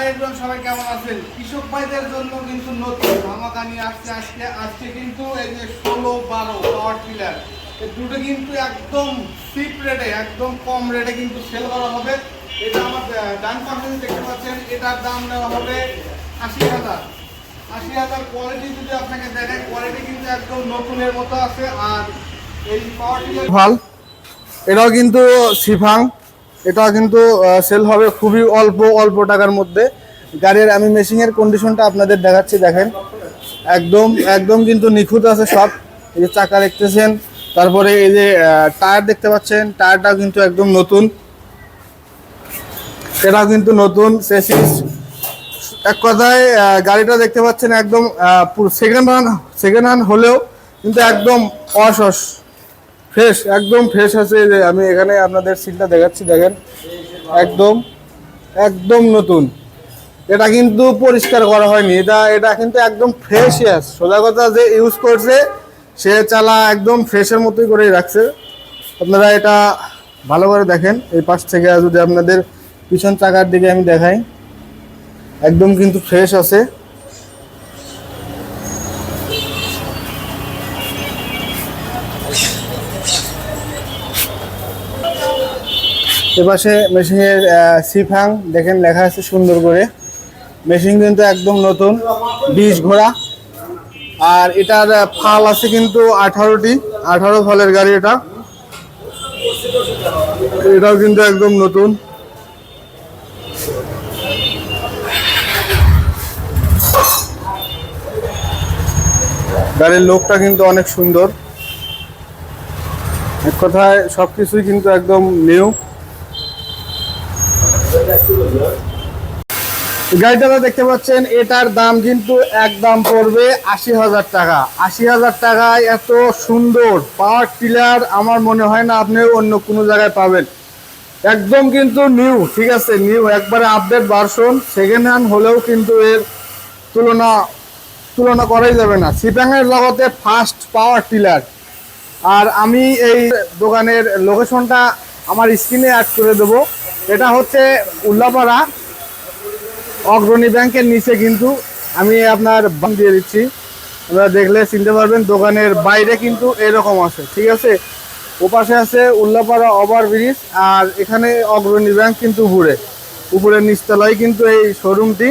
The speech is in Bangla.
হাই সবাই কেমন আছেন? কৃষক ভাইদের জন্য কিন্তু নতুন ধামাকা নিয়ে আসছে আজকে। আজকে কিন্তু এই যে ষোলো বারো পাওয়ার টিলার দুটো কিন্তু একদম চিপ রেটে একদম কম রেটে কিন্তু সেল করা হবে। এটা আমার ডান পাশে দেখতে পাচ্ছেন, এটার দাম নেওয়া হবে আশি হাজার। আশি হাজার কোয়ালিটি যদি আপনাকে দেখেন কোয়ালিটি কিন্তু একদম নতুনের মতো আছে। আর এই পাওয়ার টিলার ভালো। এটাও কিন্তু সিফাং এটা কিন্তু সেল হবে খুবই অল্প অল্প টাকার মধ্যে। গাড়ির, আমি মেশিনের কন্ডিশনটা আপনাদের দেখাচ্ছি, দেখেন। একদম একদম কিন্তু নিখুঁত আছে সব। এই যে চাকা দেখতেছেন, তারপরে এই যে টায়ার দেখতে পাচ্ছেন টায়ারটাও কিন্তু একদম নতুন। এটাও কিন্তু নতুন সেসিস এক কথায় গাড়িটা দেখতে পাচ্ছেন একদম সেকেন্ড হ্যান্ড সেকেন্ড হ্যান্ড হলেও কিন্তু একদম অসস। ফ্রেশ একদম ফ্রেশ আছে যে আমি এখানে আপনাদের সিটটা দেখাচ্ছি, দেখেন। একদম একদম নতুন। এটা কিন্তু পরিষ্কার করা হয়নি। এটা এটা কিন্তু একদম ফ্রেশ আছে। সোজা কথা যে ইউজ করছে, সে চালা একদম ফ্রেশের মতোই করেই রাখছে। আপনারা এটা ভালো করে দেখেন। এই পাশ থেকে যদি আপনাদের পিছন চাকার দিকে আমি দেখাই, একদম কিন্তু ফ্রেশ আছে। এপাশে মেশিনের সিফাং, দেখেন লেখা আছে সুন্দর করে। মেশিন কিন্তু একদম নতুন, বিশ ঘোড়া। আর এটার ফাল আছে কিন্তু আঠারোটি, আঠারো ফলের গাড়ি এটা। এটাও কিন্তু একদম নতুন। গাড়ির লোকটা কিন্তু অনেক সুন্দর। এক কথায় সব কিছুই কিন্তু একদম নিউ গাড়িটা দেখতে পাচ্ছেন, এটার দাম কিন্তু একদম পড়বে আশি হাজার টাকা। আশি হাজার টাকায় এত সুন্দর পাওয়ার টিলার, আমার মনে হয় না আপনি অন্য কোনো জায়গায় পাবেন। একদম কিন্তু নিউ, ঠিক আছে, নিউ, একবারে আপডেট ভার্সন সেকেন্ড হ্যান্ড হলেও কিন্তু এর তুলনা তুলনা করাই যাবে না। সিটাঙের জগতে ফার্স্ট পাওয়ার টিলার। আর আমি এই দোকানের লোকেশনটা আমার স্ক্রিনে অ্যাড করে দেবো। এটা হচ্ছে উল্লাপাড়া অগ্রণী ব্যাংকের নিচে কিন্তু আমি আপনার বাম দিয়ে দিচ্ছি। আপনারা দেখলে চিনতে পারবেন, দোকানের বাইরে কিন্তু এরকম আছে, ঠিক আছে? ওপাশে আছে উল্লাপাড়া ওভার ব্রিজ আর এখানে অগ্রণী ব্যাংক কিন্তু উপরে। উপরের নিচতলায় কিন্তু এই শোরুমটি।